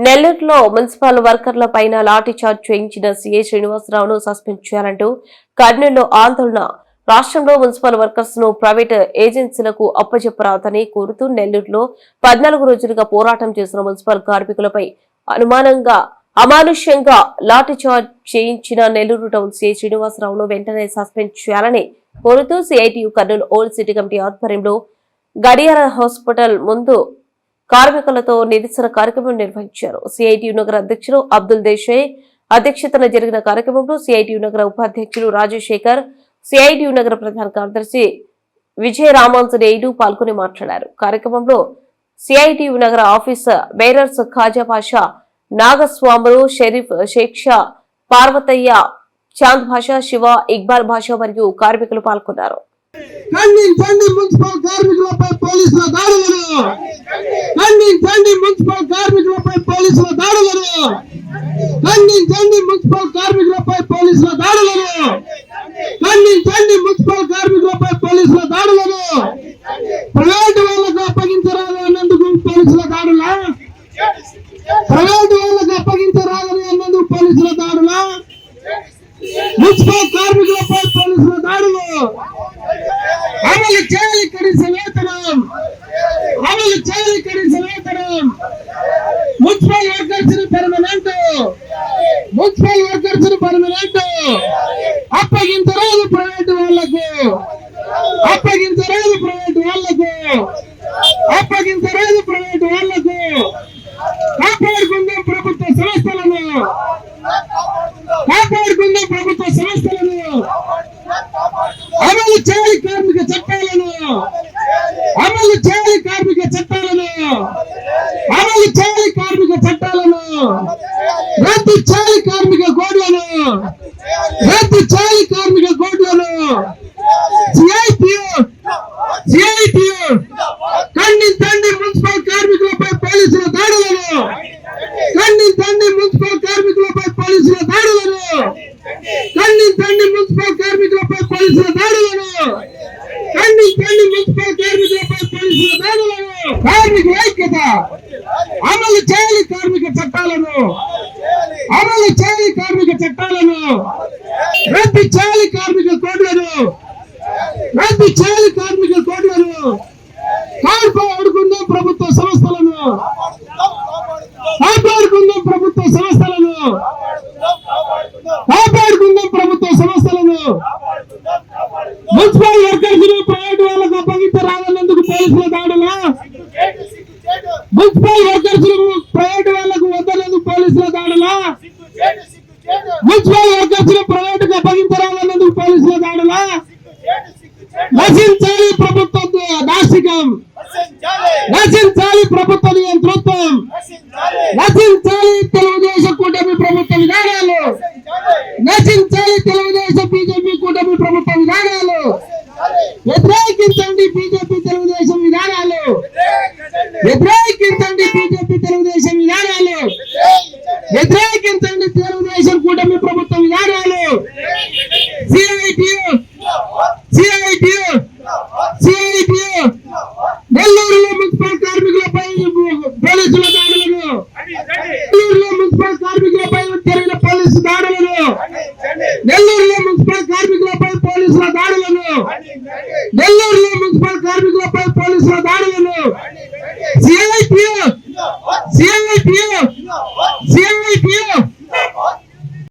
నెల్లూరులో మున్సిపల్ వర్కర్ల పైన లాఠీ చార్జ్ చేయించిన సీఏ శ్రీనివాసరావును సస్పెండ్ చేయాలంటూ కర్నూలులో ఆందోళన. రాష్ట్రంలో మున్సిపల్ వర్కర్స్ను ప్రైవేట్ ఏజెన్సీలకు అప్పచెప్పరాదని కోరుతూ నెల్లూరులో పద్నాలుగు రోజులుగా పోరాటం చేసిన మున్సిపల్ కార్మికులపై అనుమానంగా అమానుష్యంగా లాఠీ చార్జ్ చేయించిన నెల్లూరు టౌన్ సీఐ శ్రీనివాసరావును వెంటనే సస్పెండ్ చేయాలని కోరుతూ CITU Kurnool old city committee ఆధ్వర్యంలో గడియార హాస్పిటల్ ముందు కార్మికులతో నిరసన కార్యక్రమం నిర్వహించారు. సిఐటియు నగర అధ్యక్షులు అబ్దుల్ దేశాయ్ అధ్యక్షతన జరిగిన కార్యక్రమంలో సిఐటియు నగర ఉపాధ్యక్షులు రాజశేఖర్ సిఐటియు నగర ప్రధాన కార్యదర్శి విజయ రామాంజనేయుడు పాల్గొని మాట్లాడారు. కార్యక్రమంలో సిఐటియు నగర ఆఫీసర్ బేరర్స్ ఖాజా పాషా నాగస్వాములు షరీఫ్ షేక్షా పార్వతయ్య చాంద్ భాష శివ ఇక్బాల్ భాష మరియు కార్మికులు పాల్గొన్నారు. ఖండించండి మున్సిపల్ కార్మికులపై పోలీసుల దాడులను. ఖండించండి మున్సిపల్ కార్మికులపై పోలీసుల దాడులను. ఖండించండి మున్సిపల్ కార్మికులపై పోలీసుల దాడులను. ఖండించండి మున్సిపల్ కార్మికులపై పోలీసుల దాడులను. ప్రైవేటు వాళ్ళకు అప్పగించరాదు అన్నందుకు పోలీసుల దాడులా? ప్రైవేటు వాళ్ళకు అప్పగించరాదని అన్నందుకు పోలీసుల దాడులా? మున్సిపల్ కార్మికులపై పోలీసుల దాడులు. అమలు చేయాలి కనీస వేతనం అమలు చేయాలి కనీస వేతనం మున్సిపల్ వర్కర్స్ని పర్మనెంట్. మున్సిపల్ వర్కర్స్ని పర్మనెంట్ అప్పగించరాదు ప్రైవేట్ వాళ్ళకు అప్పగించరాదు ప్రైవేట్ వాళ్ళకు అప్పగించరాదు ప్రైవేట్ వాళ్ళకు కాపాడుకుందాం ప్రభుత్వ సంస్థలను. కాపాడుకుందాం ప్రభుత్వ సంస్థలను. అమలు చేయాలి కార్మిక చట్టాలను. అమలు చేయాలి కార్మిక చట్టాలను. అమలు చేయాలి కార్మిక చట్టాలను. రద్దు చేయాలి కార్మిక కోడ్లను రద్దు చేయాలి కార్మిక కోడ్లను సిఐటియు సిఐటియు ఖండించండి మున్సిపల్ కార్మికులపై పోలీసుల దాడులను ఖండించండి మున్సిపల్ కార్మికులపై పోలీసుల దాడులను ఖండించండి మున్సిపల్ కార్మికులపై పోలీసుల దాడులను ఖండించండి మున్సిపల్ కార్మికులపై పోలీసుల దాడులను కార్మికుల ఐక్యత అమలు చేయాలి కార్మిక చట్టాలను. అమలు చేయాలి కార్మిక చట్టాలను. రద్దు చేయాలి కార్మిక కోడ్లను. రద్దు చేయాలి కార్మిక కోడ్లను. కాపాడుకుందాం ప్రభుత్వ సంస్థలను. కాపాడుకుందాం ప్రభుత్వ సంస్థలను. కాపాడుకుందాం ప్రభుత్వ సంస్థలను. మున్సిపల్ వర్కర్స్ ప్రైవేట్ వాళ్ళకు అప్పగించరాదన్నందుకు పోలీసుల దాడులా మున్సిపల్ వర్కర్స్ను ప్రైవేట్ వాళ్ళకు వద్దనందుకు పోలీసుల దాడులా మున్సిపల్ వర్కర్స్ను ప్రైవేట్ పోలీసుల దాడులా? నశించాలి ప్రభుత్వ దార్శికం నశించాలి ప్రభుత్వ నియంతృత్వం. నశించాలి తెలుగుదేశం కూటమి ప్రభుత్వ విధానాలు. నశించాలి తెలుగుదేశం బీజేపీ కూటమి ప్రభుత్వ విధానాలు. వ్యతిరేకించండి బీజేపీ తెలుగుదేశం విధానాలు. వ్యతిరేకించండి బీజేపీ తెలుగుదేశం విధానాలు. వ్యతిరేకించండి ప్రభుత్వం విధానాలు సిఐటియు సిఐటియు సిఐటియు నెల్లూరులో మున్సిపల్ కార్మికులపై పోలీసుల దాడులను. నెల్లూరులో మున్సిపల్ కార్మికులపై జరిగిన పోలీసు దాడులను. నెల్లూరులో మున్సిపల్ కార్మికులపై పోలీసుల దాడులను. నెల్లూరులో మున్సిపల్ కార్మికులపై పోలీసుల దాడులను. CITU CITU CITU